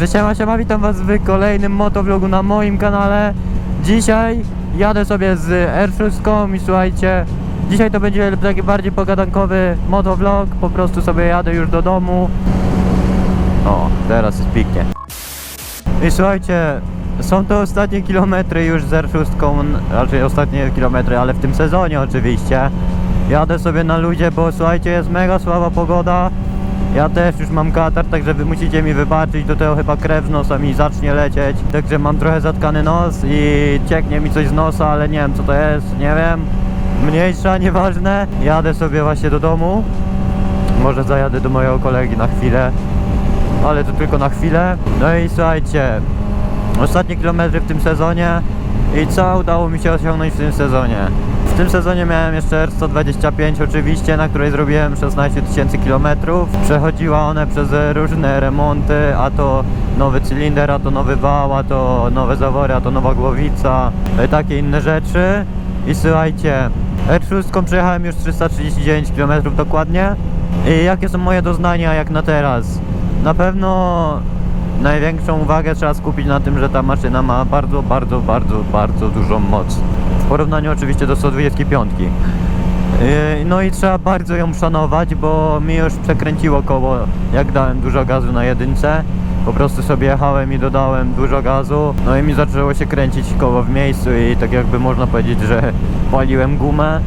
Także siema, siema, witam was w kolejnym motovlogu na moim kanale. Dzisiaj jadę sobie z R6 i słuchajcie, dzisiaj to będzie taki bardziej pogadankowy motovlog, po prostu sobie jadę już do domu. O, teraz jest pięknie. I słuchajcie, są to ostatnie kilometry już z R6, raczej ostatnie kilometry, ale w tym sezonie oczywiście. Jadę sobie na ludzie, bo słuchajcie, jest mega słaba pogoda. Ja też już mam katar, także wy musicie mi wybaczyć, do tego chyba krew z nosa mi zacznie lecieć. Także mam trochę zatkany nos i cieknie mi coś z nosa, ale nie wiem co to jest, nie wiem. Mniejsza, nieważne. Jadę sobie właśnie do domu. Może zajadę do mojego kolegi na chwilę, ale to tylko na chwilę. No i słuchajcie, ostatnie kilometry w tym sezonie i co udało mi się osiągnąć w tym sezonie. W tym sezonie miałem jeszcze R125 oczywiście, na której zrobiłem 16 tysięcy kilometrów. Przechodziła one przez różne remonty, a to nowy cylinder, a to nowy wał, a to nowe zawory, a to nowa głowica, e, takie inne rzeczy. I słuchajcie, R6 przejechałem już 339 km dokładnie. I jakie są moje doznania jak na teraz? Na pewno największą uwagę trzeba skupić na tym, że ta maszyna ma bardzo, bardzo, bardzo, bardzo dużą moc. Porównaniu oczywiście do 125. Yy, No i trzeba bardzo ją szanować, bo mi już przekręciło koło, jak dałem dużo gazu na jedynce. Po prostu sobie jechałem i dodałem dużo gazu, no i mi zaczęło się kręcić koło w miejscu i tak jakby można powiedzieć, że paliłem gumę.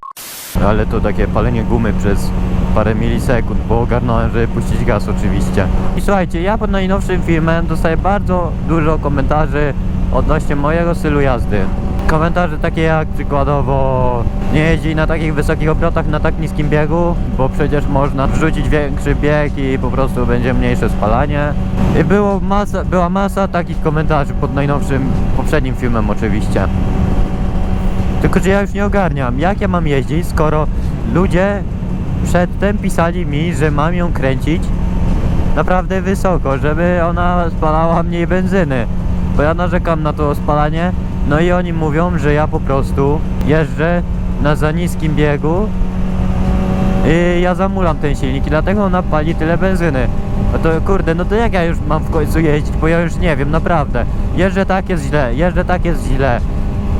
Ale to takie palenie gumy przez parę milisekund, bo ogarnąłem, żeby puścić gaz oczywiście. I słuchajcie, ja pod najnowszym filmem dostaję bardzo dużo komentarzy odnośnie mojego stylu jazdy. Komentarze takie jak przykładowo nie jeździ na takich wysokich obrotach na tak niskim biegu, bo przecież można wrzucić większy bieg i po prostu będzie mniejsze spalanie. I było masa, była masa takich komentarzy pod najnowszym, poprzednim filmem oczywiście. Tylko, że ja już nie ogarniam, jak ja mam jeździć, skoro ludzie przedtem pisali mi, że mam ją kręcić naprawdę wysoko, żeby ona spalała mniej benzyny. Bo ja narzekam na to spalanie, no i oni mówią, że ja po prostu jeżdżę na za niskim biegu i ja zamulam ten silnik i dlatego ona pali tyle benzyny. No to kurde, no to jak ja już mam w końcu jeździć, bo ja już nie wiem, naprawdę. Jeżdżę tak jest źle, jeżdżę tak jest źle.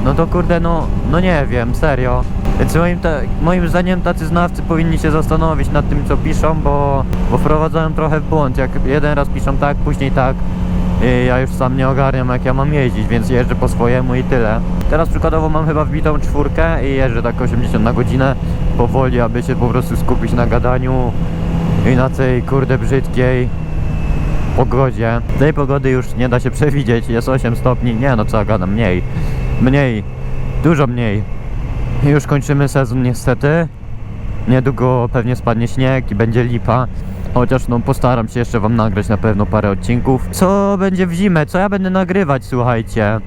No to kurde, no, no nie wiem, serio. Więc moim, ta, moim zdaniem tacy znawcy powinni się zastanowić nad tym, co piszą, bo, bo wprowadzają trochę w błąd. Jak jeden raz piszą tak, później tak. I ja już sam nie ogarniam, jak ja mam jeździć, więc jeżdżę po swojemu i tyle. Teraz przykładowo mam chyba wbitą czwórkę i jeżdżę tak 80 na godzinę powoli, aby się po prostu skupić na gadaniu i na tej kurde brzydkiej pogodzie. Tej pogody już nie da się przewidzieć, jest 8 stopni, nie no co gadam, mniej, mniej, dużo mniej. Już kończymy sezon niestety. Niedługo pewnie spadnie śnieg i będzie lipa. Chociaż no postaram się jeszcze wam nagrać na pewno parę odcinków. Co będzie w zimę? Co ja będę nagrywać, słuchajcie?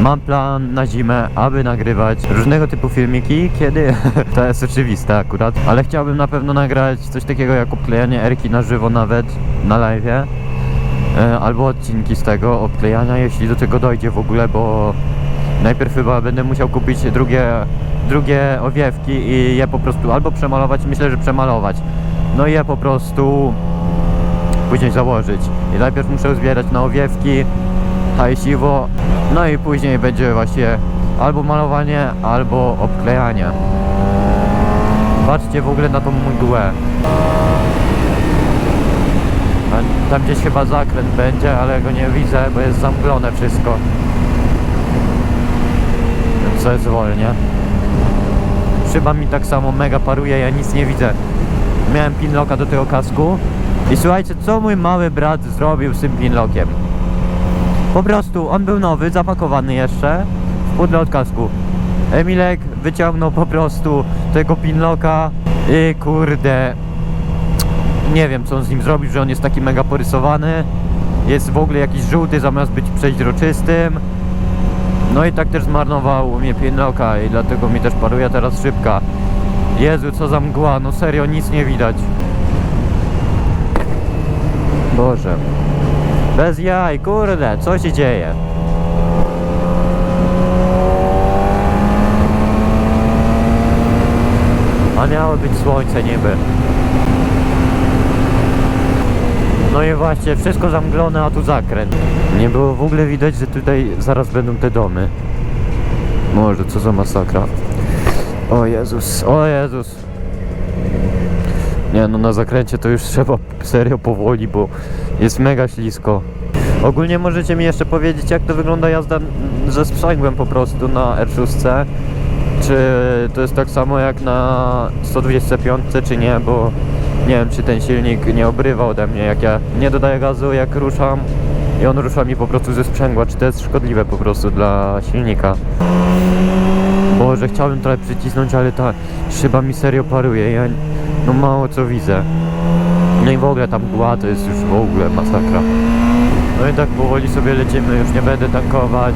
Mam plan na zimę, aby nagrywać różnego typu filmiki, kiedy to jest oczywiste akurat, ale chciałbym na pewno nagrać coś takiego jak obklejanie erki na żywo nawet na live. E, albo odcinki z tego obklejania, jeśli do tego dojdzie w ogóle, bo najpierw chyba będę musiał kupić drugie, drugie owiewki i je po prostu albo przemalować, myślę, że przemalować. No i je po prostu później założyć. I najpierw muszę zbierać na owiewki, hajsiwo, no i później będzie właśnie albo malowanie, albo obklejanie. Patrzcie w ogóle na tą mgłę. Tam gdzieś chyba zakręt będzie, ale go nie widzę, bo jest zamglone wszystko. Co jest wolnie. Szyba mi tak samo mega paruje, ja nic nie widzę. Miałem pinlocka do tego kasku. I słuchajcie, co mój mały brat zrobił z tym pinlockiem? Po prostu, on był nowy, zapakowany jeszcze w pudle od kasku. Emilek wyciągnął po prostu tego pinlocka i kurde, nie wiem co on z nim zrobił, że on jest taki mega porysowany. Jest w ogóle jakiś żółty zamiast być przeźroczystym. No i tak też zmarnował mnie pinlocka i dlatego mi też paruje teraz szybka. Jezu, co za mgła, no serio, nic nie widać. Boże. Bez jaj, kurde, co się dzieje? A miało być słońce niby. No i właśnie, wszystko zamglone, a tu zakręt. Nie było w ogóle widać, że tutaj zaraz będą te domy. Może, co za masakra. O Jezus, o Jezus. Nie no, na zakręcie to już trzeba serio powoli, bo jest mega ślisko. Ogólnie możecie mi jeszcze powiedzieć, jak to wygląda jazda ze sprzęgłem po prostu na R6. Czy to jest tak samo jak na 125, czy nie, bo nie wiem, czy ten silnik nie obrywa ode mnie, jak ja nie dodaję gazu, jak ruszam i on rusza mi po prostu ze sprzęgła, czy to jest szkodliwe po prostu dla silnika. Boże, chciałbym trochę przycisnąć, ale ta szyba mi serio paruje, ja no mało co widzę. No i w ogóle tam mgła to jest już w ogóle masakra. No i tak powoli sobie lecimy, już nie będę tankować.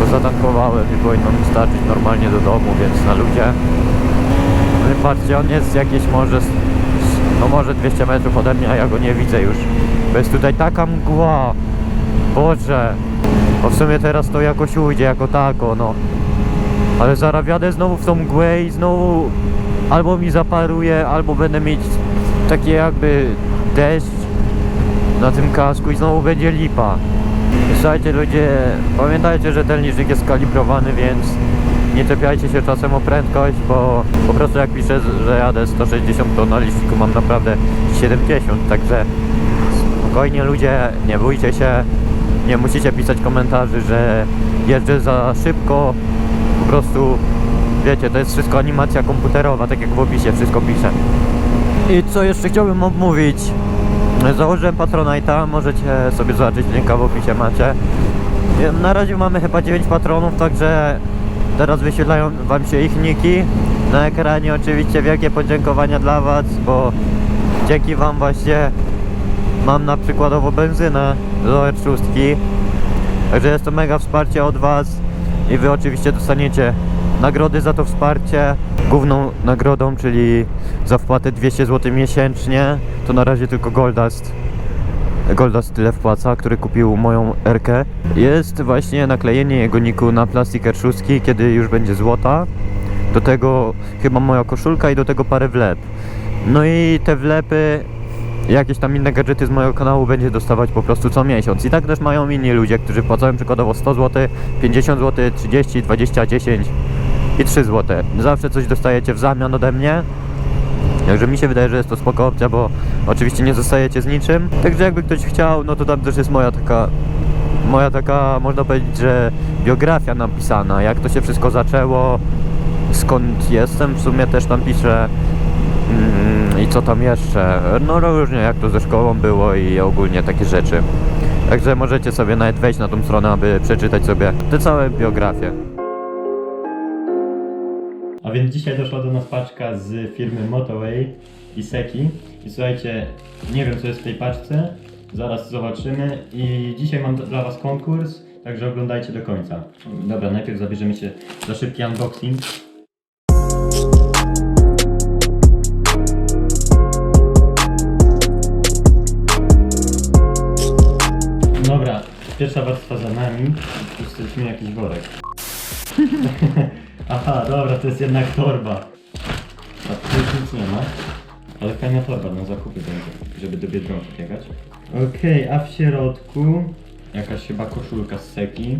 Bo zatankowałem i powinno mi starczyć normalnie do domu, więc na ludzie. No i patrzcie, on jest jakieś może, no może 200 metrów ode mnie, a ja go nie widzę już. Bo jest tutaj taka mgła. Boże. Bo w sumie teraz to jakoś ujdzie jako tako, no. Ale zaraz wjadę znowu w tą mgłę i znowu albo mi zaparuje, albo będę mieć takie jakby deszcz na tym kasku i znowu będzie lipa. Słuchajcie ludzie, pamiętajcie, że ten licznik jest skalibrowany, więc nie czepiajcie się czasem o prędkość, bo po prostu jak piszę, że jadę 160 to na liczniku mam naprawdę 70, także spokojnie ludzie, nie bójcie się, nie musicie pisać komentarzy, że jeżdżę za szybko, po prostu wiecie, to jest wszystko animacja komputerowa, tak jak w opisie wszystko pisze. I co jeszcze chciałbym omówić? Założyłem Patronite'a, możecie sobie zobaczyć, linka w opisie macie. Na razie mamy chyba 9 patronów, także teraz wyświetlają wam się ich niki. Na ekranie oczywiście wielkie podziękowania dla was, bo dzięki wam właśnie mam na przykładowo benzynę do R6. Także jest to mega wsparcie od was i wy oczywiście dostaniecie nagrody za to wsparcie. Główną nagrodą, czyli za wpłatę 200 zł miesięcznie, to na razie tylko Goldust. Goldust tyle wpłaca, który kupił moją Rkę. Jest właśnie naklejenie jego niku na plastik R6, kiedy już będzie złota. Do tego chyba moja koszulka i do tego parę wlep. No i te wlepy, jakieś tam inne gadżety z mojego kanału będzie dostawać po prostu co miesiąc. I tak też mają inni ludzie, którzy płacają przykładowo 100 zł, 50 zł, 30, 20, 10 i 3 zł. Zawsze coś dostajecie w zamian ode mnie. Także mi się wydaje, że jest to spoko opcja, bo oczywiście nie zostajecie z niczym. Także jakby ktoś chciał, no to tam też jest moja taka, moja taka, można powiedzieć, że biografia napisana, jak to się wszystko zaczęło, skąd jestem, w sumie też tam piszę i co tam jeszcze, no różnie jak to ze szkołą było i ogólnie takie rzeczy. Także możecie sobie nawet wejść na tą stronę, aby przeczytać sobie te całe biografie. A więc dzisiaj doszła do nas paczka z firmy Motoway i Seki. I słuchajcie, nie wiem co jest w tej paczce, zaraz zobaczymy. I dzisiaj mam dla Was konkurs, także oglądajcie do końca. Dobra, najpierw zabierzemy się za szybki unboxing. Dobra, pierwsza warstwa za nami. Tu stracimy jakiś worek. Aha, dobra, to jest jednak torba. A tu już nic nie ma. Ale fajna torba na zakupy będzie, żeby do Biedronki biegać. Okej, a w środku jakaś chyba koszulka z seki.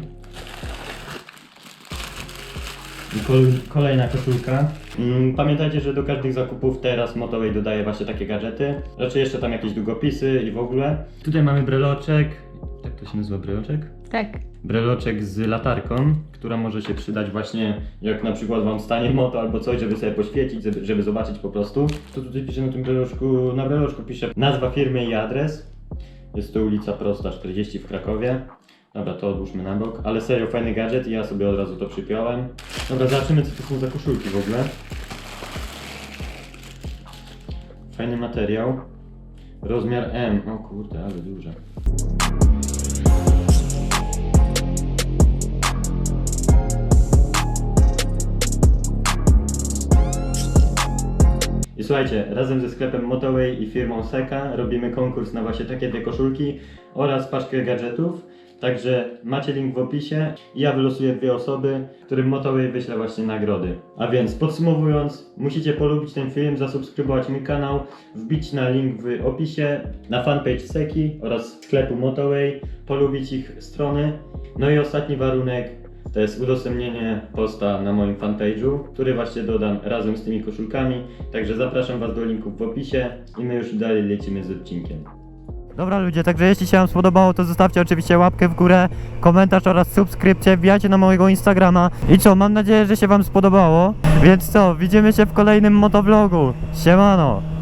I kol- kolejna koszulka. Mm, pamiętajcie, że do każdych zakupów teraz Motoway dodaje właśnie takie gadżety. Raczej jeszcze tam jakieś długopisy i w ogóle. Tutaj mamy breloczek. To się nazywa breloczek? Tak. breloczek z latarką, która może się przydać właśnie jak na przykład wam stanie moto albo coś, żeby sobie poświecić, żeby, żeby zobaczyć po prostu. To tutaj pisze na tym breloczku, na breloczku pisze nazwa firmy i adres. Jest to ulica Prosta 40 w Krakowie. Dobra, to odłóżmy na bok, ale serio fajny gadżet i ja sobie od razu to przypiąłem. Dobra, zobaczymy co to są za koszulki w ogóle. Fajny materiał. Rozmiar M. O kurde, ale duże. Słuchajcie, razem ze sklepem Motoway i firmą Seka robimy konkurs na właśnie takie dwie koszulki oraz paczkę gadżetów. Także macie link w opisie ja wylosuję dwie osoby, którym Motoway wyślę właśnie nagrody. A więc podsumowując, musicie polubić ten film, zasubskrybować mój kanał, wbić na link w opisie, na fanpage Seki oraz sklepu Motoway, polubić ich strony. No i ostatni warunek to jest udostępnienie posta na moim fanpage'u, który właśnie dodam razem z tymi koszulkami. Także zapraszam Was do linków w opisie i my już dalej lecimy z odcinkiem. Dobra ludzie, także jeśli się wam spodobało, to zostawcie oczywiście łapkę w górę, komentarz oraz subskrypcję, wbijajcie na mojego Instagrama. I co, mam nadzieję, że się wam spodobało. Więc co, widzimy się w kolejnym motovlogu. Siemano!